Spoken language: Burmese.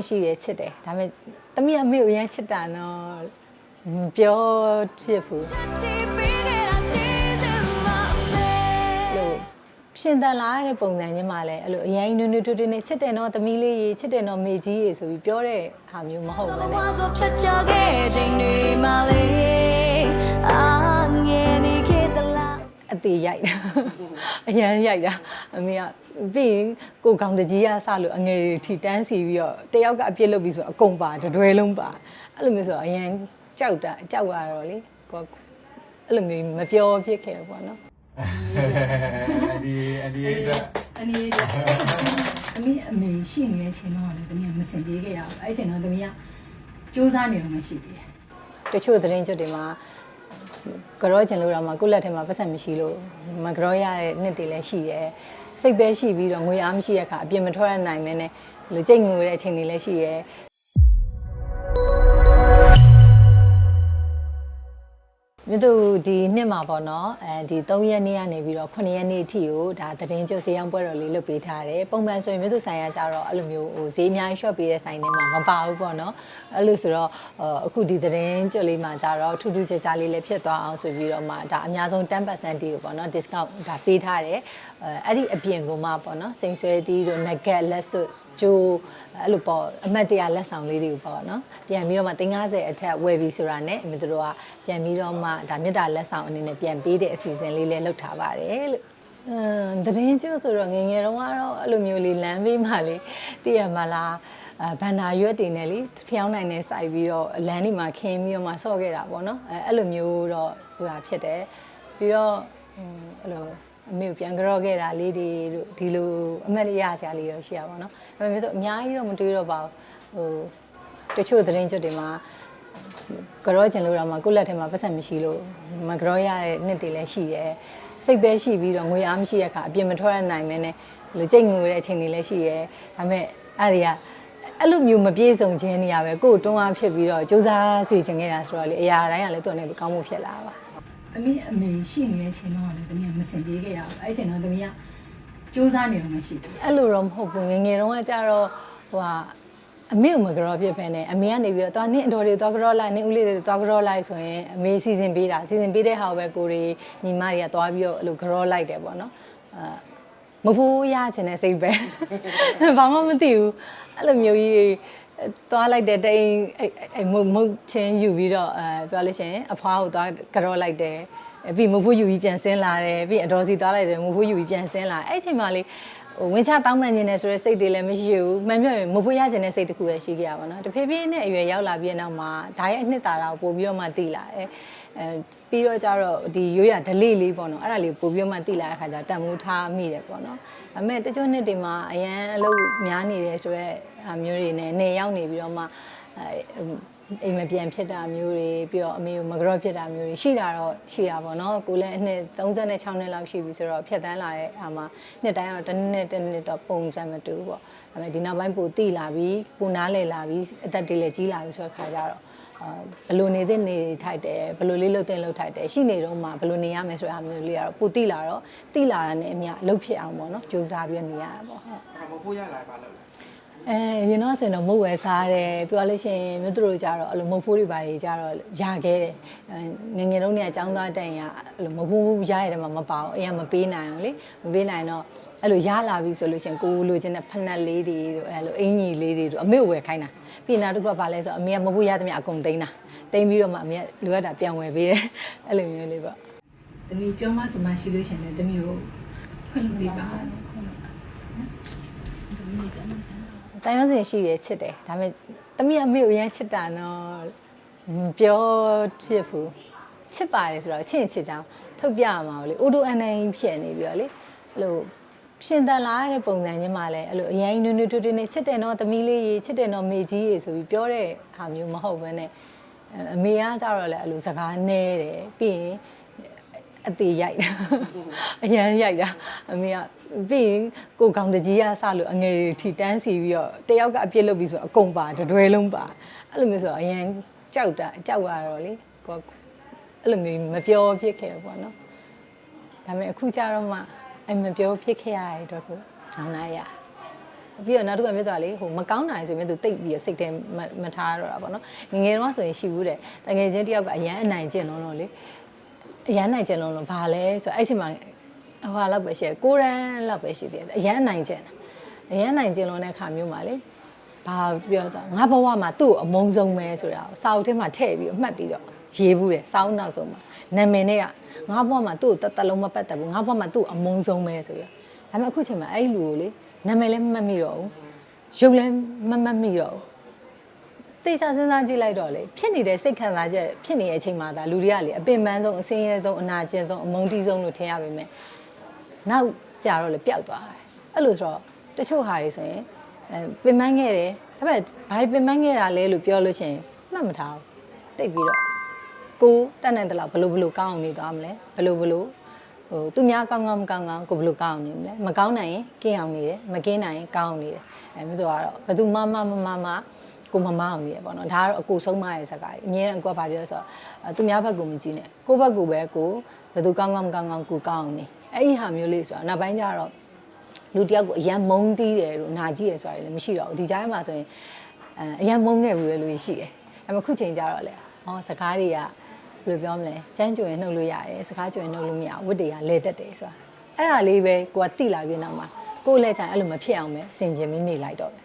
စဉ်ရှိတယ်ချစ်တယ်ဒါပေမဲ့တမီးအမေကိုအရမ်းချစ်တာနော်မပြောဖြစ်ဘူးလို့ရှင်တန်လာတဲ့ပုံစံချင်းမှလည်းအဲ့လိုအရင်နွနွတူတူနဲ့ချစ်တယ်နော်တမီးလေးရေချစ်တယ်နော်မေကြီးရေဆိုပြီးပြောတဲ့ဟာမျိုးမဟုတ်ဘူးလေ သေးရိုက်တာအရန်ရိုက်တာအမေကပြီးရင်ကိုကောင်တကြီးကစလို့အငယ်ထီတန်းစီပြီးတော့တယောက်ကအပြစ်လုပ်ပြီးဆိုအကုန်ပါတတွဲလုံးပါအဲ့လိုမျိုးဆိုတော့အရန်ကြောက်တာကြောက်ရတော့လေကိုကအဲ့လိုမျိုးမပြောဖြစ်ခဲ့ဘူးပေါ့နော်အဒီအဒီအတွက်အနည်းသမီးအမေရှိနေတဲ့ချိန်တော့လည်းသမီးကမစင်ပြေခဲ့ရဘူးအဲ့ချိန်တော့သမီးကစူးစမ်းနေတော့မှရှိသေးတယ်တချို့သတင်းကျွတ်တွေမှာ ကြောကျင်လို့တော့မှကိုယ့်လက်ထဲမှာပတ်စံမရှိလို့မကြောရတဲ့နှစ်တွေလည်းရှိတယ်စိတ်ပဲရှိပြီးတော့ငွေအားမရှိတဲ့အခါအပြင်မထွက်နိုင်မင်းနဲ့လူကြိတ်ငွေတဲ့အချိန်တွေလည်းရှိရဲ မြတ်သူဒီနှစ်မှာပေါ့နော်အဲဒီ3ရက်နေ့ကနေပြီးတော့9ရက်နေ့အထိကိုဒါသတင်းကျွတ်ဈေးရောက်ပွဲတော်လေးလုပ်ပေးထားတယ်ပုံမှန်ဆိုရင်မြတ်သူဆိုင်ရကြတော့အဲ့လိုမျိုးဟိုဈေးအများကြီး shop ပေးတဲ့ဆိုင်တွေမှာမပါဘူးပေါ့နော်အဲ့လိုဆိုတော့ဟိုအခုဒီသတင်းကျွတ်လေးမှာကြတော့ထူးထူးခြားခြားလေးလည်းဖြစ်သွားအောင်ဆိုပြီးတော့မှဒါအများဆုံး10%တီးကိုပေါ့နော် discount ဒါပေးထားတယ်အဲအဲ့ဒီအပြင်ကိုမှပေါ့နော်စိန်ဆွဲသီးတို့ nugget လက်စွပ်ဂျိုးအဲ့လိုပေါ့အမတ်တရလက်ဆောင်လေးတွေကိုပေါ့နော်ပြန်ပြီးတော့မှ350အထက်ဝယ်ပြီးဆိုတာနဲ့မြတ်သူတို့ကပြန်ပြီးတော့မှဒါမြတ်တာလက်ဆောင်အနေနဲ့ပြန်ပေးတဲ့အစီအစဉ်လေးလည်းလုပ်ထားပါတယ်လို့အမ်သတင်းကျို့ဆိုတော့ငယ်ငယ်တုန်းကတော့အဲ့လိုမျိုးလေးလမ်းဘေးမှာလေတည်ရမလားအဲဘန္နာရွက်တွေနဲ့လေဖျောင်းနိုင်နေစိုက်ပြီးတော့လမ်းဒီမှာခင်းပြီးတော့မှဆော့ခဲ့တာပေါ့နော်အဲအဲ့လိုမျိုးတော့ဟိုဟာဖြစ်တယ်ပြီးတော့ဟိုအဲ့လိုအမေကိုပြန်ကြော့ခဲ့တာလေးတွေတို့ဒီလိုအမတ်ရကြလေးတော့ရှိရပါတော့။ဒါပေမဲ့တော့အများကြီးတော့မတွေးတော့ပါဘူး။ဟိုတချို့သတင်းကျွတ်တွေမှာ ကြောကျင်လို့တော့မှကိုယ့်လက်ထဲမှာပတ်စံမရှိလို့မကြောရတဲ့နှစ်တွေလည်းရှိတယ်စိတ်ပဲရှိပြီးတော့ငွေအားမရှိတဲ့အခါအပြင်မထွက်နိုင်မင်းနဲ့လူကြိတ်ငွေတဲ့အချိန်တွေလည်းရှိရဲဒါပေမဲ့အဲ့ဒီကအဲ့လိုမျိုးမပြေဆုံးခြင်းနေရပဲကိုယ်တွန်းအားဖြစ်ပြီးတော့စူးစမ်းစီခြင်းခဲ့တာဆိုတော့လေအရာတိုင်းကလည်းသူ့အနေနဲ့ကောင်းမှုဖြစ်လာပါသမီးအမေရှိနေတဲ့ချိန်တော့လည်းသမီးကမစင်ပြေခဲ့ရဘူးအဲ့ချိန်တော့သမီးကစူးစမ်းနေတော့မှရှိသေးတယ်အဲ့လိုတော့မဟုတ်ဘူးငယ်ငယ်တုန်းကကြတော့ဟိုဟာ အမေကိုမကြောဖြစ်ဖ ೇನೆ အမေကနေပြီးတော့သွားနင့်အတော်တွေသွားကြောလိုက်နင့်ဦးလေးတွေသွားကြောလိုက်ဆိုရင်အမေစီစဉ်ပေးတာစီစဉ်ပေးတဲ့ဟာကိုပဲကိုရီညီမတွေကသွားပြီးတော့အဲ့လိုကြောလိုက်တယ်ပေါ့နော်အာမဖို့ရချင်တဲ့စိတ်ပဲဘာမှမသိဘူးအဲ့လိုမျိုးကြီးသွားလိုက်တဲ့တိန်အဲ့အဲ့မုတ်မုတ်ချင်းယူပြီးတော့အဲပြောလို့ရှိရင်အဖွားကိုသွားကြောလိုက်တယ်အဲ့ပြီးမဖို့ယူပြီးပြန်ဆင်းလာတယ်ပြီးအတော်စီသွားလိုက်တယ်မဖို့ယူပြီးပြန်ဆင်းလာအဲ့အချိန်မှလေး ဟိုဝင်ချတောင်းပန်ခြင်းနဲ့ဆိုတဲ့စိတ်တွေလည်းမရှိဘူးမှန်ပြောရင်မဖို့ရခြင်းတဲ့စိတ်တစ်ခုပဲရှိခဲ့ရပါတော့တဖြည်းဖြည်းနဲ့အရွယ်ရောက်လာပြီးတဲ့နောက်မှာဒါရဲ့အနှစ်သာရကိုပို့ပြီးတော့မှသိလာတယ်အဲပြီးတော့ကျတော့ဒီရိုးရ delay လေးပေါ့နော်အဲ့ဒါလေးပို့ပြီးတော့မှသိလာတဲ့ခါကျတန်မိုးထားမိတယ်ပေါ့နော်ဒါပေမဲ့တချို့နှစ်တွေမှာအရန်အလုပ်များနေတယ်ဆိုတော့အမျိုးတွေနဲ့နေရောက်နေပြီးတော့မှ အဲအိမ်မပြန်ဖြစ်တာမျိုးတွေပြီးတော့အမေကိုမကြော့ဖြစ်တာမျိုးတွေရှိတာတော့ရှိတာပေါ့နော်ကိုလည်းအနှစ်36နှစ်လောက်ရှိပြီဆိုတော့ဖြတ်တန်းလာတဲ့အာမှာနှစ်တိုင်းကတော့တစ်နှစ်တစ်နှစ်တော့ပုံစံမတူဘူးပေါ့ဒါပေမဲ့ဒီနောက်ပိုင်းပိုတိလာပြီးပိုနားလည်လာပြီးအသက်တွေလည်းကြီးလာပြီးဆိုတဲ့ခါကျတော့အာဘယ်လိုနေသင့်နေထိုက်တယ်ဘယ်လိုလေးလုပ်သင့်လုပ်ထိုက်တယ်ရှိနေတော့မှဘယ်လိုနေရမယ်ဆိုတဲ့အမျိုးလေးကတော့ပိုတိလာတော့တိလာတာနဲ့အမြအလုပ်ဖြစ်အောင်ပေါ့နော်ကြိုးစားပြီးနေရတာပေါ့ဟုတ်အဲ့တော့မဖို့ရလာပါလို့လဲ အဲရင်တော့ဆိုရင်တော့မုတ်ဝဲစားတယ်ပြောလို့ရှိရင်မြို့သူတို့ကြတော့အဲ့လိုမုတ်ဖိုးတွေပါတွေကြတော့ຢာခဲ့တယ်အဲငယ်ငယ်တုန်းကចောင်းသားတိုင်ရအဲ့လိုမုတ်ဖိုးရရတဲ့မှာမပါအောင်အရင်မပေးနိုင်အောင်လေမပေးနိုင်တော့အဲ့လိုရလာပြီဆိုလို့ရှိရင်ကိုလိုချင်တဲ့ဖက်နက်လေးတွေတို့အဲ့လိုအင်ကြီးလေးတွေတို့အမေဝယ်ခိုင်းတာပြီးနောက်တစ်ခုကဘာလဲဆိုအမေကမုတ်ဖိုးရသမျှအကုန်သိမ်းတာသိမ်းပြီးတော့မှအမေကလိုအပ်တာပြန်ဝယ်ပေးတယ်အဲ့လိုမျိုးလေးပေါ့သမီးပြောမှဆိုမှရှိလို့ရှရင်လည်းသမီးကိုခွင့်လို့ပြပါတ န်ရုံးစင်ရှိတယ်ချစ်တယ်ဒါပေမဲ့တမီးအမေကိုအရမ်းချစ်တာနော်မပြောဖြစ်ဘူးချစ်ပါတယ်ဆိုတော့ချစ်ရင်ချစ်ချောင်းထုတ်ပြရမှာလေအိုတိုအန်အန်ဖြစ်နေပြီးတော့လေအဲ့လိုရှင်တန်လာတဲ့ပုံစံချင်းမှလည်းအဲ့လိုအရင်နွနွတူတူနဲ့ချစ်တယ်နော်သမီးလေးရေချစ်တယ်နော်မေကြီးရေဆိုပြီးပြောတဲ့ဟာမျိုးမဟုတ်ဘဲနဲ့အမေကကြတော့လေအဲ့လိုစကားနဲတယ်ပြီးရင် အသေးရိုက်တာအရန်ရိုက်တာအမေကပြီးရင်ကိုကောင်တကြီးကစလို့အငယ်ထီတန်းစီပြီးတော့တယောက်ကအပြစ်လုပ်ပြီးဆိုအကုန်ပါတတွဲလုံးပါအဲ့လိုမျိုးဆိုအရန်ကြောက်တာကြောက်ရတော့လေကိုကအဲ့လိုမျိုးမပြောဖြစ်ခဲ့ဘူးပေါ့နော်ဒါပေမဲ့အခုကျတော့မှအဲ့မပြောဖြစ်ခဲ့ရတဲ့အတွက်ကိုထောင်းလိုက်ရဟပြီးတော့နောက်တစ်ခုကမြတ်သွားလေဟိုမကောင်းနိုင်ဆိုမြတ်သူတိတ်ပြီးတော့စိတ်ထဲမမထားတော့တာပေါ့နော်ငယ်ငယ်တော့ဆိုရင်ရှိဘူးတဲ့တကယ်ချင်းတယောက်ကအရန်အနိုင်ကျင့်လုံးလုံးလေ အရန်နိုင်ကျင့်လုံးလုံးဘာလဲဆိုတော့အဲ့ဒီမှာဟိုလောက်ပဲရှိတယ်ကိုရန်လောက်ပဲရှိသေးတယ်အရန်အနိုင်ကျင့်တာအရန်နိုင်ကျင့်လုံးတဲ့ခါမျိုးမှာလေဘာပြောဆိုငါဘဝမှာသူ့ကိုအမုန်းဆုံးပဲဆိုတာကိုစာအုပ်ထဲမှာထည့်ပြီးတော့မှတ်ပြီးတော့ရေးဘူးတယ်စာအုပ်နောက်ဆုံးမှာနာမည်နဲ့ကငါဘဝမှာသူ့ကိုတသက်လုံးမပတ်သက်ဘူးငါဘဝမှာသူ့ကိုအမုန်းဆုံးပဲဆိုပြီးတော့ဒါပေမဲ့အခုချိန်မှာအဲ့လူကိုလေနာမည်လည်းမမှတ်မိတော့ဘူးရုပ်လည်းမမှတ်မိတော့ဘူး သိစားစဉ်းစားကြည့်လိုက်တော့လေဖြစ်နေတဲ့စိတ်ခံစားချက်ဖြစ်နေတဲ့အချိန်မှာဒါလူတွေကလေအပင်ပန်းဆုံးအစင်းရဲဆုံးအနာကျင်ဆုံးအမုန်းတီးဆုံးလို့ထင်ရပါမယ်နောက်ကြာတော့လေပျောက်သွားတယ်အဲ့လိုဆိုတော့တချို့ဟာတွေဆိုရင်အဲပင်ပန်းခဲ့တယ်ဒါပေမဲ့ဘာတွေပင်ပန်းခဲ့တာလဲလို့ပြောလို့ရှိရင်မှတ်မထားဘူးတိတ်ပြီးတော့ကိုတက်နိုင်တဲ့လောက်ဘလို့ဘလို့ကောင်းအောင်နေသွားမလဲဘလို့ဘလို့ဟိုသူများကောင်းကောင်းမကောင်းကောင်းကိုဘလို့ကောင်းအောင်နေမလဲမကောင်းနိုင်ရင်ကင်းအောင်နေတယ်မကင်းနိုင်ရင်ကောင်းအောင်နေတယ်အဲမျိုးတော့ကတော့ဘယ်သူမှမမမမ ကိုမမအောင်နေတယ်ပေါ့နော်ဒါကတော့အကိုဆုံးမရဲ့ဇာတ်ကားကြီးအမြဲတမ်းကိုကဘာပြောဆိုတော့အဲသူများဘက်ကိုမကြည့်နဲ့ကိုယ့်ဘက်ကိုပဲကိုဘယ်သူကောင်းကောင်းမကောင်းကောင်းကိုကောင်းအောင်နေအဲ့ဒီဟာမျိုးလေးဆိုတော့နောက်ပိုင်းကျတော့လူတယောက်ကိုအရန်မုန်းတီးတယ်လို့နာကြည့်ရဆိုတာလည်းမရှိတော့ဘူးဒီကြားထဲမှာဆိုရင်အဲအရန်မုန်းနေဘူးလေလူကြီးရှိတယ်အဲမှာခုချိန်ကျတော့လေဩစကားတွေကဘယ်လိုပြောမလဲကျန်းကျွင်နှုတ်လို့ရတယ်စကားကျွင်နှုတ်လို့မရဘူးဝတ်တွေကလဲတက်တယ်ဆိုတာအဲ့ဒါလေးပဲကိုကတိလာပြနောက်မှာကိုယ်လည်းချင်အဲ့လိုမဖြစ်အောင်ပဲစင်ကျင်ပြီးနေလိုက်တော့တယ်